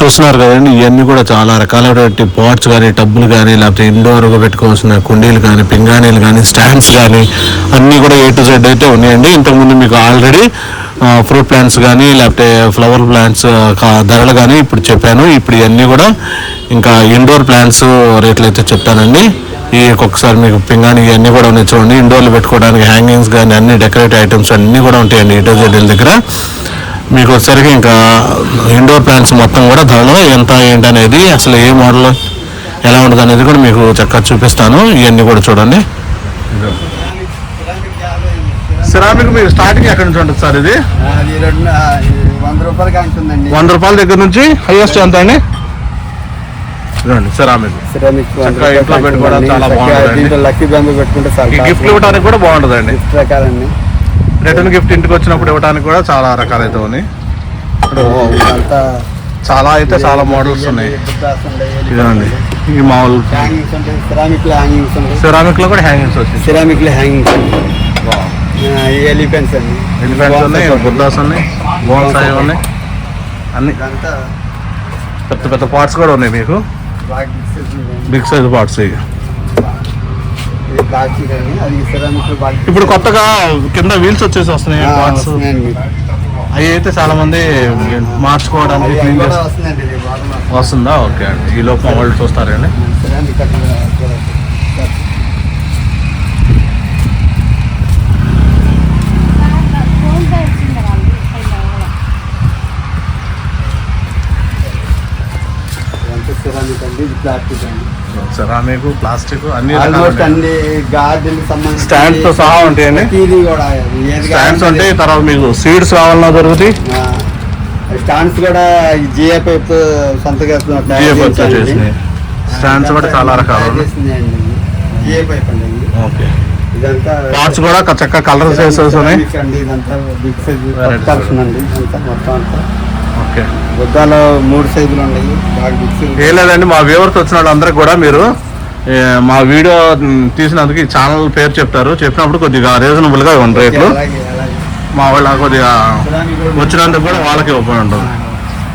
చూస్తున్నారు కదండి ఇవన్నీ కూడా చాలా రకాలైనటువంటి పాట్స్ కానీ టబ్బులు కానీ లేకపోతే ఇండోర్గా పెట్టుకోవాల్సిన కుండీలు కానీ పింగాణీలు కానీ స్టాండ్స్ కానీ అన్నీ కూడా ఏ టు జెడ్ అయితే ఉన్నాయండి. ఇంతకుముందు మీకు ఆల్రెడీ ఫ్రూట్ ప్లాంట్స్ కానీ లేకపోతే ఫ్లవర్ ప్లాంట్స్ ధరలు కానీ ఇప్పుడు చెప్పాను. ఇప్పుడు ఇవన్నీ కూడా ఇంకా ఇండోర్ ప్లాంట్స్ రేట్లు అయితే చెప్తానండి. ఈ ఒక్కొక్కసారి మీకు పింగాణి ఇవన్నీ కూడా ఉన్నాయి చూడండి. ఇండోర్లో పెట్టుకోవడానికి హ్యాంగింగ్స్ కానీ అన్ని డెకరేటివ్ ఐటమ్స్ అన్నీ కూడా ఉంటాయండి ఏ టు జెడ్ దగ్గర. మీకు వచ్చేసరికి ఇంకా ఇండోర్ ప్లాంట్స్ మొత్తం కూడా ధరలో ఎంత ఏంటి అనేది అసలు ఏ మోడల్ ఎలా ఉంటుంది అనేది కూడా మీకు చక్కగా చూపిస్తాను. ఇవన్నీ కూడా చూడండి. సిరామిక్ మీకు స్టార్టింగ్ ఎక్కడి నుంచి ఉంటుంది సార్ ఇది? వంద రూపాయలకి ఉంటుందండి వంద రూపాయల దగ్గర నుంచి హైయెస్ట్ ఎంత అండి? చూడండి సిరామిక్ ఇంట్లో రూపాయలకి పెట్టుకోవడం ఉంటుందండి. చాలా చాలా గిఫ్ట్లు ఇవ్వడానికి కూడా బాగుంటుందండి. రకాలండి రిటర్న్ గిఫ్ట్ ఇంటికి వచ్చినప్పుడు ఇవ్వడానికి కూడా చాలా రకాలైతే ఉన్నాయి. చాలా అయితే చాలా మోడల్స్ ఉన్నాయి. ఇదండి ఈ మామూలు సిరామిక్లో కూడా హ్యాంగింగ్స్ వచ్చాయి. సిరామిక్లో హ్యాంగింగ్స్ ఎలిఫెంట్స్ అండి ఎలిఫెంట్స్ ఉన్నాయి బుద్ధాస్ ఉన్నాయి బోన్సాయి ఉన్నాయి. అన్ని. పెద్ద పెద్ద పార్ట్స్ కూడా ఉన్నాయి మీకు. బాగా సైజ్ పార్ట్స్ ఇవి. ప్లాస్టిక్ అది సిరామిక్ ఇప్పుడు కొత్తగా కింద వీల్స్ వచ్చేసి వస్తున్నాయి పార్ట్స్. అవి అయితే చాలా మంది మార్చుకోవడానికి క్లీన్ వస్తుందా? ఓకే అండి. ఈ లోపు వాళ్ళు చూస్తారండి సిరామిక్ అట్లా కూడా- ఫోన్ పే వచ్చింది వాళ్ళు ఇదంతా సిరామిక్ అండి ఇది ప్లాస్టిక్ అండి. సెరామిక్ ప్లాస్టిక్ అన్ని ఆల్మోస్ట్ అన్ని గార్డెన్ సంబంధించి Stands తో సహా ఉంటాయండి? ప్రతిదీ కూడా స్టాండ్స్ ఉంటాయి తర్వాత మీకు సీడ్స్ కావాలన్నా దొరుకుతాయి. స్టాండ్స్ కూడా జిఏ పైప్ సొంతగా తయారు జియో పైప్. చేసినాయి. స్టాండ్స్ కూడా చాలా రకాలు ఇది. జిఏ పైప్ అండి ఇది. ఓకే. ఇదంతా పార్ట్స్ కూడా చక్కగా కలర్ చేసేసి ఉన్నాయి. ceramic అండి ఇదంతా బిగ్ సైజ్ అండి ఇదంతా మొత్తం అంతా. ఓకే. బుద్ధాలో మూడు సైజులు ఉన్నాయి. బాగా ఏం లేదండి మా వ్యూవర్స్ వచ్చిన వాళ్ళందరికీ కూడా మీరు ఏ, మా వీడియో తీసినందుకు ఈ ఛానల్ పేరు చెప్తారు. చెప్పినప్పుడు కొద్దిగా రీజనబుల్గా ఇవ్వండి రేట్లు. అలాగే అలాగే. మా వాళ్ళ కొద్దిగా కూడా వచ్చినందుకు కూడా వాళ్ళకి ఓపెన్ ఉంటుంది.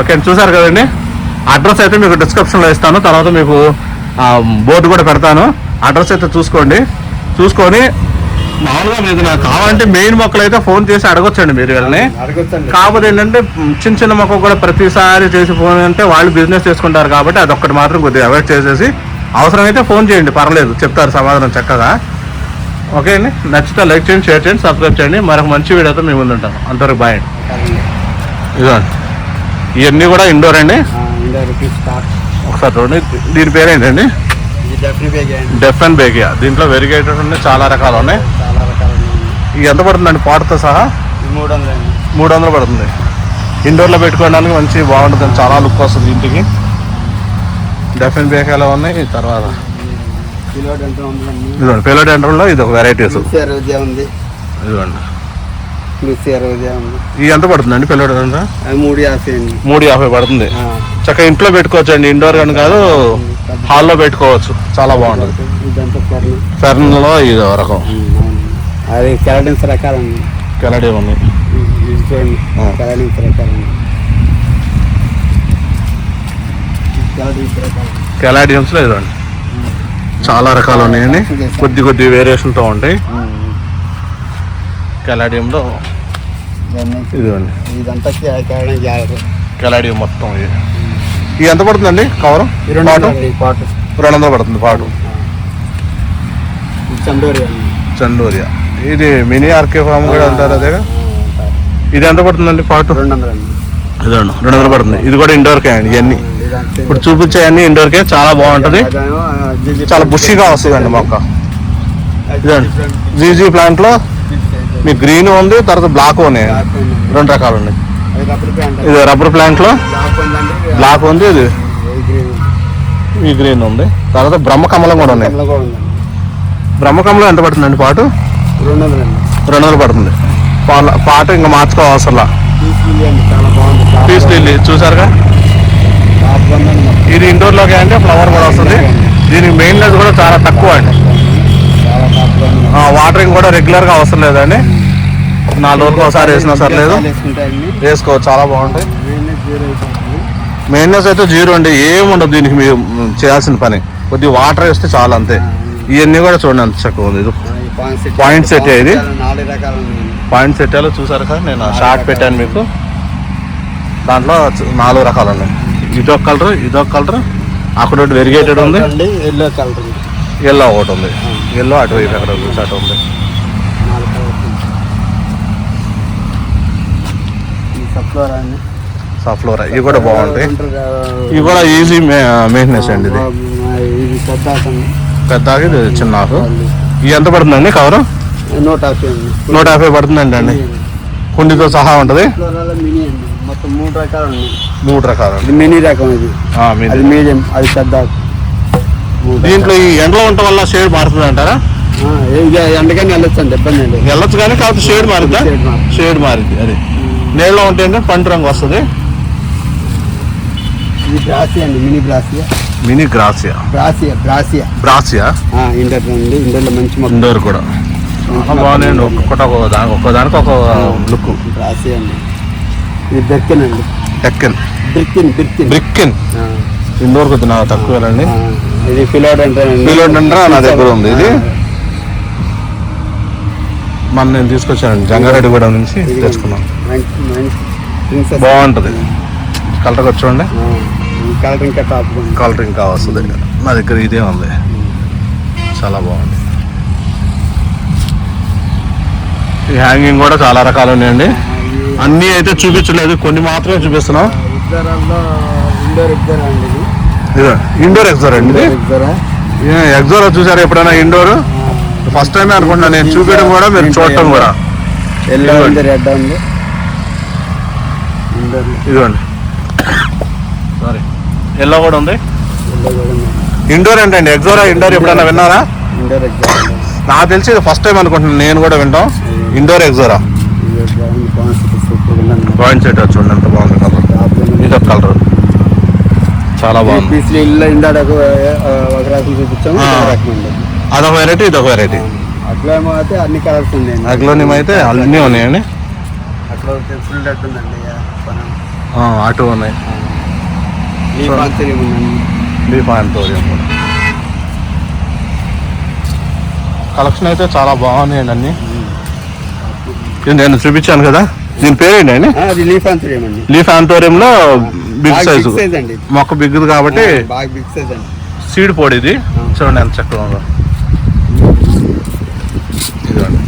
ఓకే. చూసారు కదండి? అడ్రస్ అయితే మీకు డిస్క్రిప్షన్లో ఇస్తాను. తర్వాత మీకు బోర్డు కూడా పెడతాను. అడ్రస్ అయితే చూసుకోండి. చూసుకొని మామూలుగా మీకు నాకు కావాలంటే మెయిన్ మొక్కలు అయితే ఫోన్ చేసి అడగొచ్చండి మీరు వీళ్ళని. కాకపోతే ఏంటంటే చిన్న చిన్న మొక్క కూడా ప్రతిసారి చేసి ఫోన్ అంటే వాళ్ళు బిజినెస్ చేసుకుంటారు కాబట్టి అదొక్కటి మాత్రం కొద్దిగా అవాయిడ్ చేసేసి అవసరమైతే ఫోన్ చేయండి పర్లేదు చెప్తారు సమాధానం చక్కగా. ఓకే అండి? నచ్చితే లైక్ చేయండి షేర్ చేయండి సబ్స్క్రైబ్ చేయండి. మరొక మంచి వీడియోతో మేము ముందుంటాం అంతవరకు బాయ్ అండి. ఇదిగోండి. ఇవన్నీ కూడా ఇండోర్ అండి? ఒకసారి చూడండి. దీని పేరు ఏంటండి ఇది డెఫ్రీ బ్యాగ్ అండి. డెఫ్ అండ్ బేకియా దీంట్లో వెరిగేటెడ్ ఉన్నాయి చాలా రకాలు ఉన్నాయి. ఇవి ఎంత పడుతుందండి? పాటతో సహా? ఇది మూడు వందలు మూడు వందలు పడుతుంది. ఇండోర్లో పెట్టుకోవడానికి మంచి బాగుంటుంది చాలా లుక్ వస్తుంది ఇంటికి. డెఫ్ అండ్ బేకాలో ఉన్నాయి తర్వాత. ఇదిగోండి పిల్లడి ఎండర్లో ఇది ఒక వెరైటీస్ ఇదిగోండి. ఇది ఎంత పడుతుందండి పిల్లడి ఎండర్ అది మూడు యాభై అండి. మూడు యాభై పడుతుంది. చక్కగా ఇంట్లో పెట్టుకోవచ్చు అండి ఇండోర్ కానీ కాదు హాల్లో పెట్టుకోవచ్చు. చాలా బాగుంటుంది. ఫెర్న్లో ఇది రకం అది కెరడిన్స్ రకాలండి కెలడీ ఉంది ఇది చూడండి ఆ. కెరడిన్స్ రకాలండి కెరడిన్స్ రకాలు కెలాడియమ్స్లో ఇదండి చాలా రకాలు ఉన్నాయండి. కొద్ది కొద్ది వేరియేషన్తో ఉంటాయి. కెలాడియంలో ఇవన్నీ. ఇదిగోండి. ఇదంతా జాగ్రత్త. కెలాడియం మొత్తం ఇది. ఇది ఎంత పడుతుందండి కవర్? రెండు పాటు? వందలు పాటు. రెండు వందలు పడుతుంది పాటు. అండి చందూరియా ఇది మినీ ఆర్కే ఫామ్ కూడా అంటారు అదే ఇది ఎంత పడుతుందండి పాటు? రెండు వందలు ఇదండి రెండు వందలు పడుతుంది. ఇది కూడా ఇండోర్కే అండి ఇవన్నీ. ఇప్పుడు చూపించే అన్ని ఇండోర్కే చాలా బాగుంటుంది. చాలా బుషిగా వస్తుందండి మొక్క. ఇదండి జీజీ ప్లాంట్లో మీకు గ్రీన్ ఉంది తర్వాత బ్లాక్ ఉన్నాయి రెండు రకాలు ఉన్నాయి. ఇది రబ్బర్ ప్లాంట్లో బ్లాక్ బ్లాక్ ఉంది ఇది ఈ గ్రీన్ ఉంది. తర్వాత బ్రహ్మకమలం కూడా ఉన్నాయి. బ్రహ్మకమలం ఎంత పడుతుందండి పాటు? రెండు వందలు రెండు వందలు పడుతుంది. పాల- పాట ఇంకా మార్చుకోవసరలా పీస్ లిల్లీ పీస్ లిల్లీ చూసారుగా? ఇది ఇండోర్లోకి అంటే ఫ్లవర్ కూడా వస్తుంది. దీనికి మెయింటెనెన్స్ కూడా చాలా తక్కువ అండి. వాటరింగ్ కూడా రెగ్యులర్గా అవసరం లేదండి. నాలుగు రోజులకు ఒకసారి వేసినా సర్లేదు. లేదు వేసుకోవచ్చు చాలా బాగుంటాయి. మెయిన్నెస్ అయితే జీరో అండి ఏముండదు ఉండదు దీనికి మీరు చేయాల్సిన పని. కొద్దిగా వాటర్ వేస్తే చాలా అంతే. ఇవన్నీ కూడా చూడండి అంత చక్కగా ఉంది. ఇది పాయింట్ సెట్ పాయింట్ సెట్ ఇది? పాయింట్ సెట్టాలో చూసారు కదా? నేను షార్ట్ పెట్టాను మీకు. దాంట్లో నాలుగు రకాలు ఉన్నాయి. ఇదొక కలర్ ఇదొక కలర్ అక్కడ ఒకటి వెరిగేటెడ్ ఉంది. ఎల్లో కలర్ ఎల్లో ఒకటి ఉంది. ఎల్లో అటువైపు ఎక్కడ చూసి అటు ఉంది. సఫ్లోరా ఇవి కూడా బాగుంటాయి. ఇవి కూడా ఈజీ మెయింటెనెన్స్ అండి ఇది. పెద్ద చిన్న ఇది ఎంత పడుతుందండి కవరు? నూట యాభై అండి. నూట యాభై పడుతుందండి అండి. కుండితో సహా ఉంటుంది? అండి. మొత్తం మూడు రకాలు ఉన్నాయి మూడు రకాలు. ఇది మినీ రకం ఇది. అది మీడియం అది పెద్ద. దీంట్లో ఈ ఎండలో ఉండటం వల్ల షేడ్ మారుతుంది అంటారా? ఇది ఎండగానే వెళ్ళొచ్చండి ఇబ్బంది అండి వెళ్ళొచ్చు కానీ కాకపోతే షేడ్ మారుద్దా. షేడ్ మారింది అది. నీళ్ళలో ఉంటే పంట రంగు వస్తుంది. ఇది బ్రాసియా అండి mini brassia. Mini brassia. Brassia brassia. Brassia? Indoor అండి ఇంటర్లో మంచి మొక్క. ఇండోర్ కూడా. బాగున్నాయండి ఒక్కొక్కటి ఒక్కొక్క దానికి ఒక్కో దానికి ఒక లుక్. బ్రాసియా అండి. ఇది బెర్కిన్ అండి. ఎక్కన్ బిర్కిన్ బిర్కిన్ బ్రిక్కిన్. ఆ, ఇండోర్ కొద్ది నా తక్కువేనండి ఆ, ఇది ఫిలోడ్ అంటారండి ఫిలోడెండ్రా? నా దగ్గర ఉంది ఇది. మన నేను తీసుకొచ్చానండి జంగారెడ్డిగూడెం నుంచి తెచ్చుకున్నాను. బాగుంటుంది. కలర్ వచ్చి చూడండి. కలర్ ఇంకా టాప్ ఉంది. కలర్ ఇంకా వస్తుంది. నా దగ్గర ఇదే ఉంది. చాలా బాగుంది. ఈ హ్యాంగింగ్ కూడా చాలా రకాలు ఉన్నాయండి. అన్నీ అయితే చూపించలేదు. కొన్ని మాత్రమే చూపిస్తున్నాం. ఇండోర్ ఎగ్జోర్ అండి ఎగ్జోర్ చూసారు ఎప్పుడైనా ఇండోర్ ఫస్ట్ టైం అనుకుంటున్నా. నేను చూపించడం కూడా మీరు చూడటం కూడా. ఇదిగోండి. సారీ ఎల్లో కూడా ఉంది. ఇండోర్ ఏంటండి? ఎగ్జోరా ఇండోర్ ఎప్పుడైనా విన్నారా? ఇండోర్ నాకు తెలిసి ఇది ఫస్ట్ టైం అనుకుంటున్నాను. నేను కూడా వింటాం. ఇండోర్ ఎగ్జోరా ఇది పాయింట్ సెట్ చూడండి ఎంత బాగుంది కలర్. ఉంది. ఇదొక కలర్ చాలా బాగుంది. ఒక ఒక. ఒక అదొక వెరైటీ ఇదొక వెరైటీ అయితే అన్ని కలర్స్ ఉన్నాయండి అగ్లోనియం అయితే అన్నీ ఉన్నాయండి. అట్లా ఫుల్ ఉందండి ఇక మనం ఆ, అటు ఉన్నాయి కూడా కలెక్షన్ అయితే చాలా బాగున్నాయండి అన్ని. ఇది నేను చూపించాను కదా. దీని పేరేంటి అండి? లీఫ్ ఆంతర్యం అండి. లీఫ్ బిగ్ బాగా సైజు బిగ్ అండి. మొక్క బిగ్గుది కాబట్టి బాగా బిగ్ సైజ్ అండి. సీడ్ పొడి ఇది. చూడండి ఎంత చక్కగా ఉందో. ఇదిగోండి.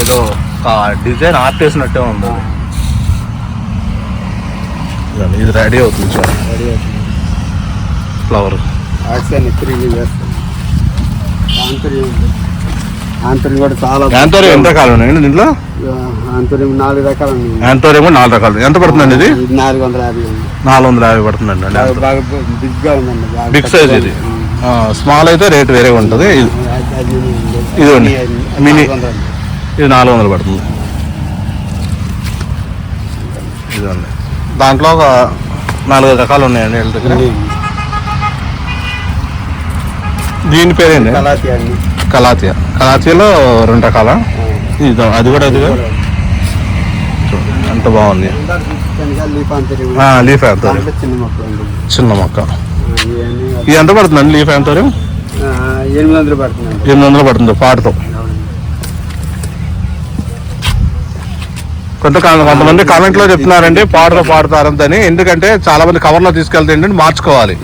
ఏదో డిజైన్ ఆర్ట్ వేసినట్టే ఉంది. ఇది రెడీ అవుతుంది చూడండి రెడీ అవుతుంది. ఫ్లవర్ ఆక్సిజన్ తిరిగి వేస్తాం ఆంతర్యం ఆంతర్యం కూడా చాలా యాంతోరియం ఎంత కాలం ఉన్నాయండి దీంట్లో? ఆంతర్యం నాలుగు రకాలు యాంతోరియం కూడా నాలుగు రకాలు ఎంత పడుతుందండి ఇది? నాలుగు వందల యాభై నాలుగు వందల యాభై పడుతుందండి అండి బాగా బాగా బిగ్గా ఉందండి బాగా సైజ్ ఇది. స్మాల్ అయితే రేట్ వేరే ఉంటుంది. ఇది మినీ. ఇది నాలుగు వందలు పడుతుంది. ఇదండి దాంట్లో ఒక నాలుగు రకాలు ఉన్నాయండి వీళ్ళ దగ్గర. దీని పేరేంటి? కలాతి అండి. కలాతియా కలాతియాలో రెండు రకాల. ఇది అది కూడా అది ఎంత బాగుంది. లీఫ్ యాంతోరియం చిన్న అండి మొక్క. ఇది ఎంత పడుతుందండి లీఫ్ యాంతోరియం ఎనిమిది వందలు పడుతుందండి. ఎనిమిది వందలు పడుతుంది పాటుతో. కొంత కొంతమంది కామెంట్లో చెప్తున్నారండి పాటలో పాడతారంతని ఎందుకంటే చాలా మంది కవర్లో తీసుకెళ్తే ఏంటంటే మార్చుకోవాలి.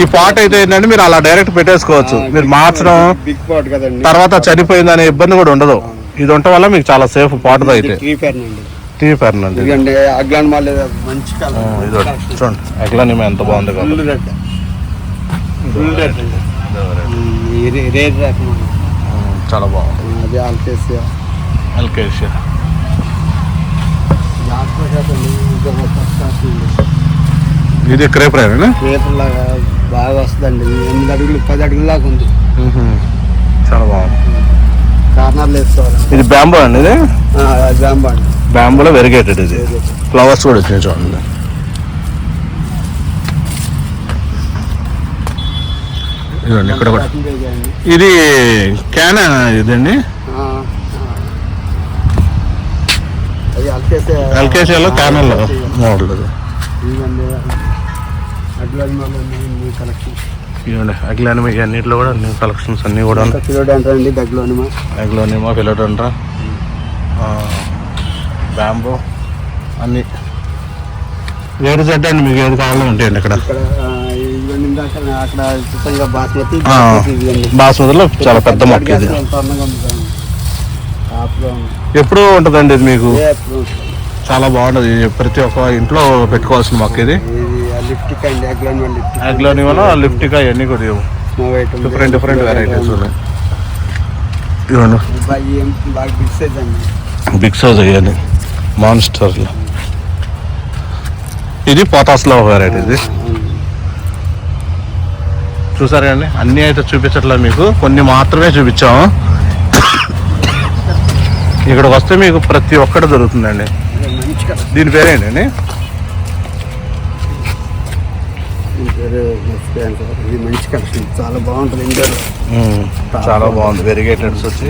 ఈ పాట్ అయితే ఏంటంటే మీరు అలా డైరెక్ట్ పెట్టేసుకోవచ్చు. మీరు మార్చడం పాట్ తర్వాత చనిపోయింది అనే ఇబ్బంది కూడా ఉండదు. ఇది ఉండటం వల్ల మీకు చాలా సేఫ్ పాటతో అయితే. టీ. చూడండి. అగ్లానిమ ఎంత బాగుంది. చాలా బాగుంది. ఎల్కేషియా ఇది క్రేప్ రైనా పేపర్ లాగా బాగా వస్తుందండి. ఎనిమిది అడుగులు పది అడుగుల దాకా ఉంది. చాలా బాగుంది. కార్నర్లు వేసుకోవాలి ఇది బ్యాంబో అండి ఇది? జాంబా అండి. బ్యాంబోలో వెరిగేటెడ్ ఇది. ఫ్లవర్స్ కూడా వచ్చినాయి చూడండి. ఇదండి ఇక్కడ కూడా. ఇది క్యాన్ ఇదండి? ఎల్కేసీలో క్యానల్ మోడల్ ఇవ్వండి అగ్లానిమా అన్నింటిలో కూడా న్యూ కలెక్షన్స్ అన్నీ కూడా. కిలోడ్ అంటారండి దగ్గరలోనిమా అగ్లోనిమా ఫిలోడోండ్రా బ్యాంబో అన్నీ. ఏడు సెట్ అండి మీకు ఏది కావాలో ఉంటాయండి ఇక్కడ బాస్మతి. బాస్మతిలో చాలా పెద్ద మొక్క ఇది. ఎప్పుడు ఉంటుందండి ఇది మీకు. చాలా బాగుంటుంది. ప్రతి ఒక్క ఇంట్లో పెట్టుకోవాల్సిన మొక్క ఇది. ఆ లిఫ్టిక్ ఇవన్నీ కూడా డిఫరెంట్ డిఫరెంట్ వెరైటీస్ ఉన్నాయి. బాగా సైజ్ అయ్యాలి మాన్స్టర్లో ఇది పోతాస్లో వెరైటీ ఇది. చూసారా అండి? అన్నీ అయితే చూపించట్లేదు మీకు. కొన్ని మాత్రమే చూపించాము. ఇక్కడికి వస్తే మీకు ప్రతి ఒక్కటి దొరుకుతుందండి. దీని పేరేంటండి. ఇది మంచి కలెక్షన్. చాలా బాగుంటుంది ఇండియాలో చాలా బాగుంది. వెరిగేటెడ్స్ వచ్చి.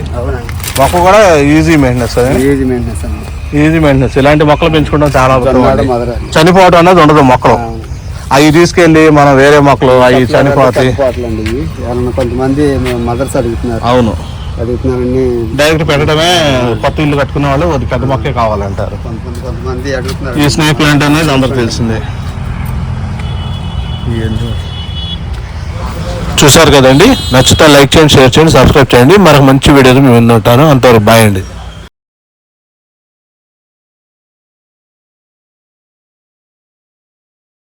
మొక్క కూడా easy maintenance easy maintenance easy maintenance ఇలాంటి మొక్కలు పెంచుకోవడం చాలా చనిపోవడం అనేది ఉండదు మొక్కలు. అవి తీసుకెళ్ళి మనం వేరే మొక్కలు అవి చనిపోతాయి. కొంతమంది మదర్స్ అడుగుతున్నారు. అవును. అడుగుతున్నారని డైరెక్ట్ పెట్టడమే కొత్త ఇల్లు కట్టుకునే వాళ్ళు అది పెద్ద మొక్కే కావాలంటారు. కొంతమంది కొంతమంది అడుగుతున్నారు. ఈ స్నేక్ ప్లాంట్ అనేది అందరికి తెలిసిందే. చూసారు కదండి? నచ్చితే లైక్ చేయండి షేర్ చేయండి సబ్స్క్రైబ్ చేయండి. మరొక మంచి వీడియోతో మేము ఉంటాను. అంతవరకు బాయ్ అండి.